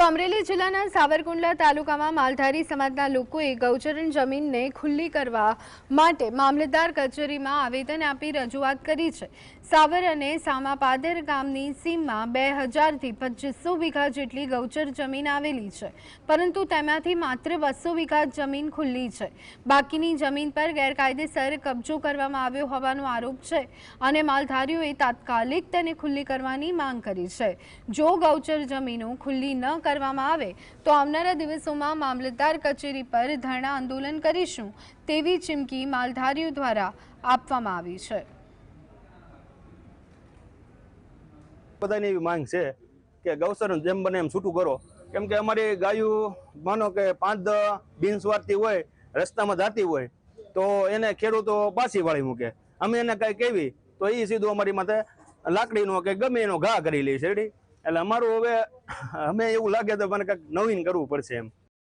તો અમરેલી જિલ્લાના સાવરકુંડલા તાલુકામાં માલધારી સમાજના લોકોએ ગૌચરણ જમીનને ખુલ્લી કરવા માટે મામલતદાર કચેરીમાં આવેદન આપી રજૂઆત કરી છે. સાવર અને સામાપાદર ગામની સીમમાં બે હજારથી પચીસો વીઘા જેટલી ગૌચર જમીન આવેલી છે, પરંતુ તેમાંથી માત્ર બસો વીઘા જમીન ખુલ્લી છે. બાકીની જમીન પર ગેરકાયદેસર કબજો કરવામાં આવ્યો હોવાનો આરોપ છે અને માલધારીઓએ તાત્કાલિક તેને ખુલ્લી કરવાની માંગ કરી છે. જો ગૌચર જમીનો ખુલ્લી ન કરવામાં આવે, તો આવનારા દિવસોમાં મામલતદાર કચેરી પર ધરણા આંદોલન કરીશું તેવી ચીમકી માલધારીઓ દ્વારા આપવામાં આવી છે. બધાની એવી માંગ છે કે ગૌસરનું જેમ બને એમ છૂટું કરો. કેમ કે અમારી ગાયું, માનો કે પાંચ બિનસ્વાર્થી હોય, રસ્તામાં જાતી હોય, તો એને ખેડૂતો પાછી વાળી મૂકે. અમે એને કઈ કેવી તો એ સીધું અમારી માથે લાકડીનો કે ગમે એનો ઘા કરી લે છે, રેડી? એટલે અમારું હવે અમે એવું લાગે તો મને કંઈક નવીન કરવું પડશે એમ.